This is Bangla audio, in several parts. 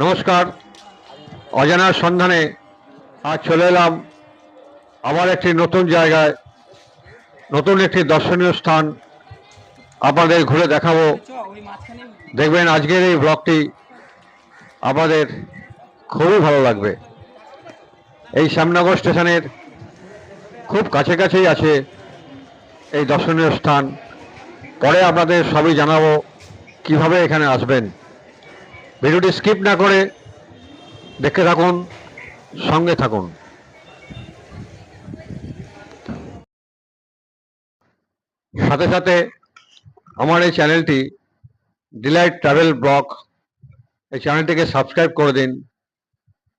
নমস্কার। অজানার সন্ধানে আজ চলে এলাম আবার একটি নতুন জায়গায়, নতুন একটি দর্শনীয় স্থান আপনাদের ঘুরে দেখাবো। দেখবেন আজকের এই ব্লগটি আমাদের খুবই ভালো লাগবে। এই শ্যামনগর স্টেশনের খুব কাছে কাছেই আছে এই দর্শনীয় স্থান। পরে আপনাদের সবই জানাব কীভাবে এখানে আসবেন। ভিডিওটি স্কিপ না করে দেখতে থাকুন, সঙ্গে থাকুন। সাথে সাথে আমার এই চ্যানেলটি ডিলাইট ট্রাভেল ব্লগ, এই চ্যানেলটিকে সাবস্ক্রাইব করে দিন।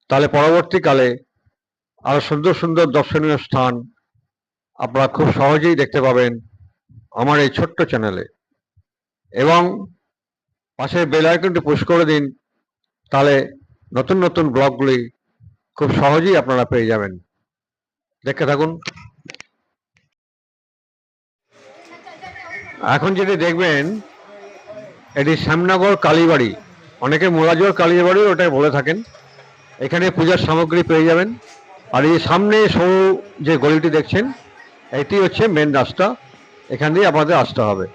তাহলে পরবর্তীকালে আরও সুন্দর সুন্দর দর্শনীয় স্থান আপনারা খুব সহজেই দেখতে পাবেন আমার এই ছোট্ট চ্যানেলে। এবং পাশের বেল আইকনটি পুশ করে দিন তাহলে নতুন নতুন ব্লগগুলি খুব সহজেই আপনারা পেয়ে যাবেন। দেখতে থাকুন। এখন যেটি দেখবেন, এটি শ্যামনগর কালীবাড়ি। অনেকে মোরাজোর কালীবাড়ি ওটাই বলে থাকেন। এখানে পূজার সামগ্রী পেয়ে যাবেন। আর এই সামনে সরু যে গলিটি দেখছেন, এটি হচ্ছে মেন রাস্তা। এখান দিয়ে আপনাদের আসতে হবে।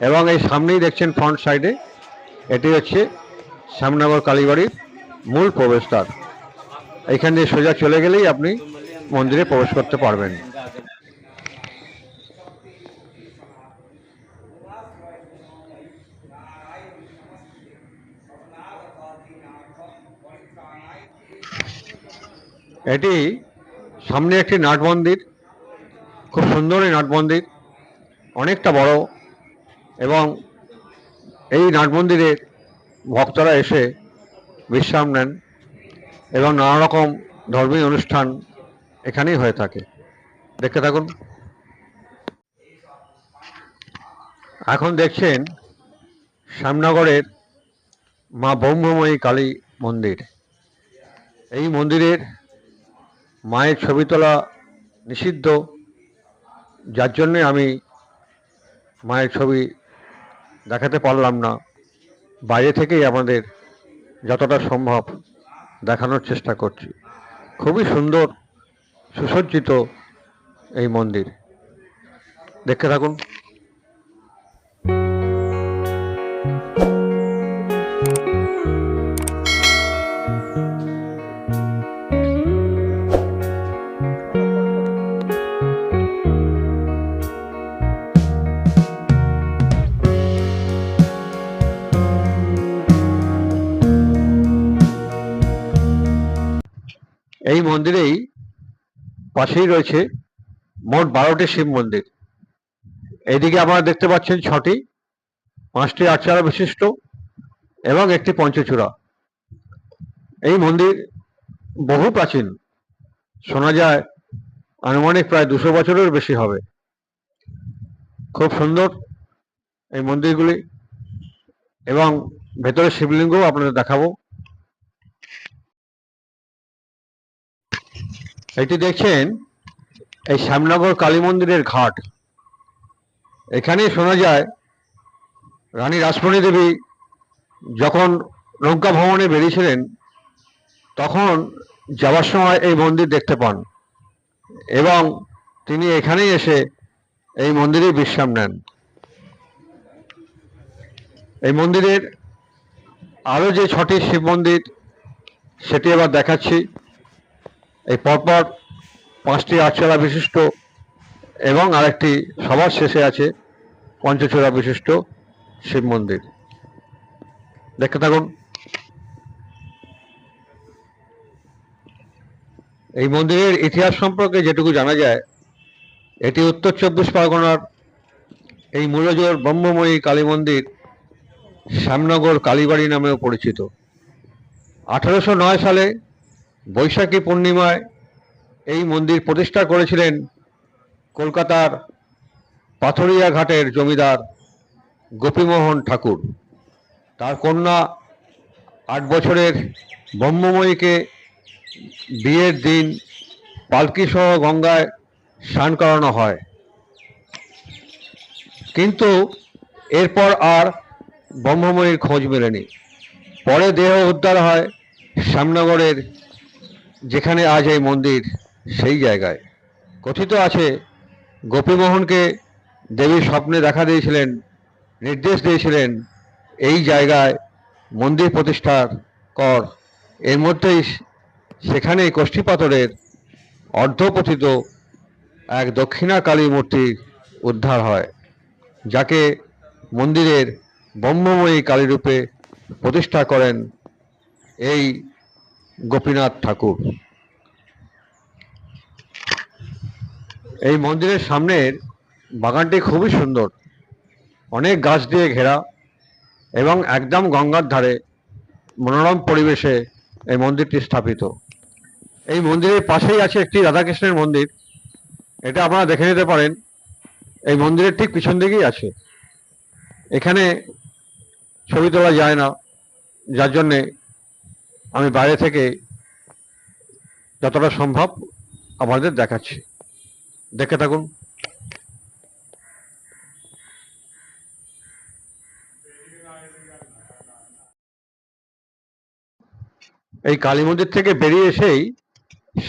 এবং এই সামনেই দেখছেন ফ্রন্ট সাইডে এটি হচ্ছে শ্যামনগর কালীবাড়ির মূল প্রবেশদ্বার। এখান দিয়ে সোজা চলে গেলেই আপনি মন্দিরে প্রবেশ করতে পারবেন। এটি সামনে একটি নাট মন্দির। খুব সুন্দর এই নাট মন্দির। অনেকটা বড় এবং এই নাট মন্দিরে ভক্তরা এসে বিশ্রাম নেন এবং নানা রকম ধর্মীয় অনুষ্ঠান এখানেই হয়ে থাকে। দেখতে থাকুন। এখন দেখছেন শ্যামনগরের মা ব্রহ্মময়ী কালী মন্দির। এই মন্দিরের মায়ের ছবি তোলা নিষিদ্ধ। যার জন্যে আমি মায়ের ছবি দেখাতে পারলাম না। বাইরে থেকেই আমাদের যতটা সম্ভব দেখানোর চেষ্টা করছি। খুবই সুন্দর, সুসজ্জিত এই মন্দির। দেখতে থাকুন। মন্দিরেই পাশেই রয়েছে মোট বারোটি শিব মন্দির। এইদিকে আপনারা দেখতে পাচ্ছেন ছটি, পাঁচটি আটচারা বিশিষ্ট এবং একটি পঞ্চচূড়া। এই মন্দির বহু প্রাচীন, শোনা যায় আনুমানিক প্রায় দুশো বছরের বেশি হবে। খুব সুন্দর এই মন্দিরগুলি এবং ভেতরে শিবলিঙ্গও আপনাদের দেখাবো। এটি দেখছেন এই শ্যামনগর কালী মন্দিরের ঘাট। এখানে শোনা যায়, রানী রাসমণি দেবী যখন নৌকা ভ্রমণে বেরিয়েছিলেন, তখন যাওয়ার সময় এই মন্দির দেখতে পান এবং তিনি এখানেই এসে এই মন্দিরে বিশ্রাম নেন। এই মন্দিরের আরও যে ছটি শিব মন্দির, সেটি আবার দেখাচ্ছি। এই পরপর পাঁচটি আটচালা বিশিষ্ট এবং আরেকটি সবার শেষে আছে পঞ্চচূড়া বিশিষ্ট শিব মন্দির। দেখতে থাকুন। এই মন্দিরের ইতিহাস সম্পর্কে যেটুকু জানা যায়, এটি উত্তর চব্বিশ পরগনার এই মূলজোর ব্রহ্মময়ী কালী মন্দির শ্যামনগর কালীবাড়ি নামেও পরিচিত। আঠারোশো নয় সালে বৈশাখী পূর্ণিমায় এই মন্দির প্রতিষ্ঠা করেছিলেন কলকাতার পাথরিয়া ঘাটের জমিদার গোপীমোহন ঠাকুর। তার কন্যা আট বছরের ব্রহ্মময়ীকে বিয়ের দিন পালকিসহ গঙ্গায় স্নান করানো হয়। কিন্তু এরপর আর ব্রহ্মময়ীর খোঁজ মেলেনি। পরে দেহ উদ্ধার হয় শ্যামনগরের যেখানে আজ এই মন্দির, সেই জায়গায়। কথিত আছে, গোপীমোহনকে দেবীর স্বপ্নে দেখা দিয়েছিলেন, নির্দেশ দিয়েছিলেন, এই জায়গায় মন্দির প্রতিষ্ঠার কর। এর মধ্যেই সেখানেই কোষ্ঠী পাথরের অর্ধপথিত এক দক্ষিণা কালী মূর্তি উদ্ধার হয়, যাকে মন্দিরের ব্রহ্মময়ী কালীরূপে প্রতিষ্ঠা করেন এই গোপীনাথ ঠাকুর। এই মন্দিরের সামনের বাগানটি খুবই সুন্দর। অনেক গাছ দিয়ে ঘেরা এবং একদম গঙ্গার ধারে মনোরম পরিবেশে এই মন্দিরটি স্থাপিত। এই মন্দিরের পাশেই আছে একটি রাধাকৃষ্ণের মন্দির। এটা আপনারা দেখে নিতে পারেন। এই মন্দিরের ঠিক পিছন দিকেই আছে। এখানে ছবি তোলা যায় না। যার জন্যে আমি বাইরে থেকে যতটা সম্ভব আপনাদের দেখাচ্ছি। দেখে থাকুন। এই কালী মন্দির থেকে বেরিয়ে এসেই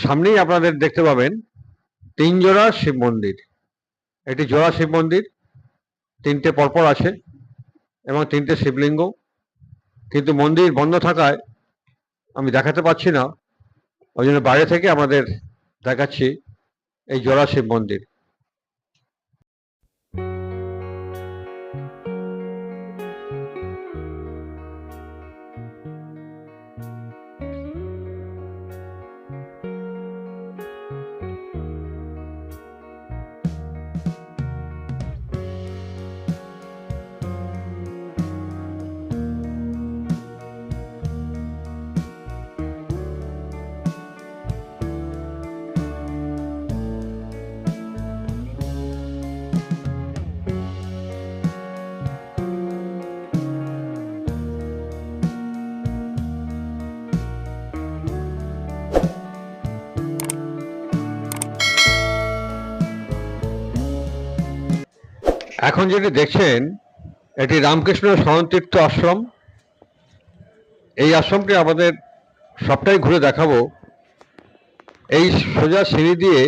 সামনেই আপনাদের দেখতে পাবেন তিন জোড়া শিব মন্দির। এটি জোড়া শিব মন্দির, তিনটে পরপর আছে এবং তিনটে শিবলিঙ্গ। কিন্তু মন্দির বন্ধ থাকায় আমি দেখাতে পারছি না। ওই জন্য বাইরে থেকে আমাদের দেখাচ্ছি এই জলাশিব মন্দির। এখন যেটি দেখছেন, এটি রামকৃষ্ণ স্মরণতীর্থ আশ্রম। এই আশ্রমটি আমাদের সবটাই ঘুরে দেখাবো। এই সোজা সিঁড়ি দিয়ে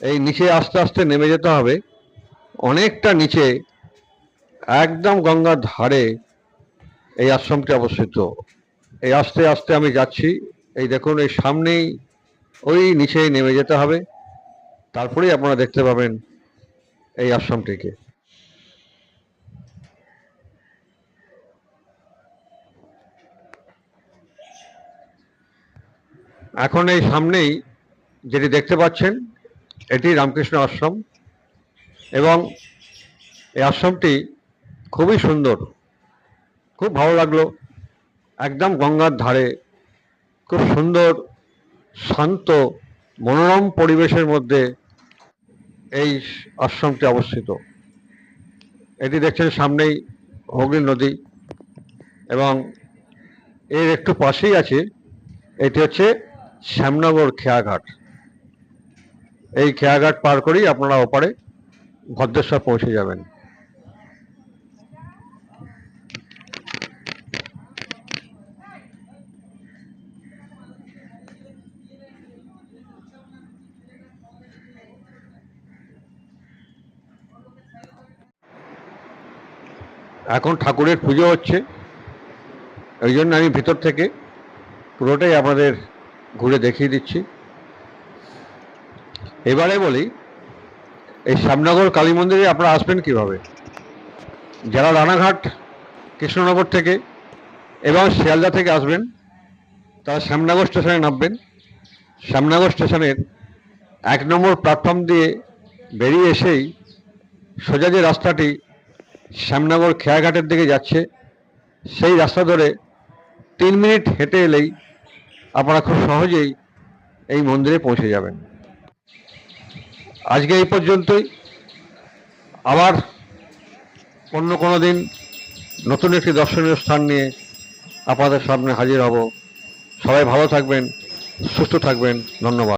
এই নিচে আস্তে আস্তে নেমে যেতে হবে। অনেকটা নিচে, একদম গঙ্গার ধারে এই আশ্রমটি অবস্থিত। এই আস্তে আস্তে আমি যাচ্ছি। এই দেখুন, এই সামনেই, ওই নিচেই নেমে যেতে হবে। তারপরেই আপনারা দেখতে পাবেন এই আশ্রমটিকে। এখন এই সামনেই যেটি দেখতে পাচ্ছেন, এটি রামকৃষ্ণ আশ্রম এবং এই আশ্রমটি খুবই সুন্দর। খুব ভালো লাগল। একদম গঙ্গার ধারে খুব সুন্দর, শান্ত, মনোরম পরিবেশের মধ্যে এই আশ্রমটি অবস্থিত। এটি দেখছেন সামনেই হুগলি নদী এবং এর একটু পাশেই আছে, এটি হচ্ছে শ্যামনগর খেয়াঘাট। এই খেয়াঘাট পার করেই আপনারা ওপারে ভদ্রেশ্বর পৌঁছে যাবেন। এখন ঠাকুরের পুজো হচ্ছে। ওই জন্য আমি ভিতর থেকে পুরোটাই আপনাদের ঘুরে দেখিয়ে দিচ্ছি। এবারে বলি, এই শ্যামনগর কালী মন্দিরে আপনারা আসবেন কীভাবে? যারা রানাঘাট, কৃষ্ণনগর থেকে এবং শিয়ালদা থেকে আসবেন, তারা শ্যামনগর স্টেশনে নামবেন। শ্যামনগর স্টেশনের এক নম্বর প্ল্যাটফর্ম দিয়ে বেরিয়ে এসেই সোজা যে রাস্তাটি শ্যামনগর খেয়াঘাটের দিকে যাচ্ছে, সেই রাস্তা ধরে তিন মিনিট হেঁটে এলেই আপনারা খুব সহজেই এই মন্দিরে পৌঁছে যাবেন। আজকে এই পর্যন্তই। আবার অন্য কোনো দিন নতুন একটি দর্শনীয় স্থান নিয়ে আপনাদের সামনে হাজির হব। সবাই ভালো থাকবেন, সুস্থ থাকবেন। ধন্যবাদ।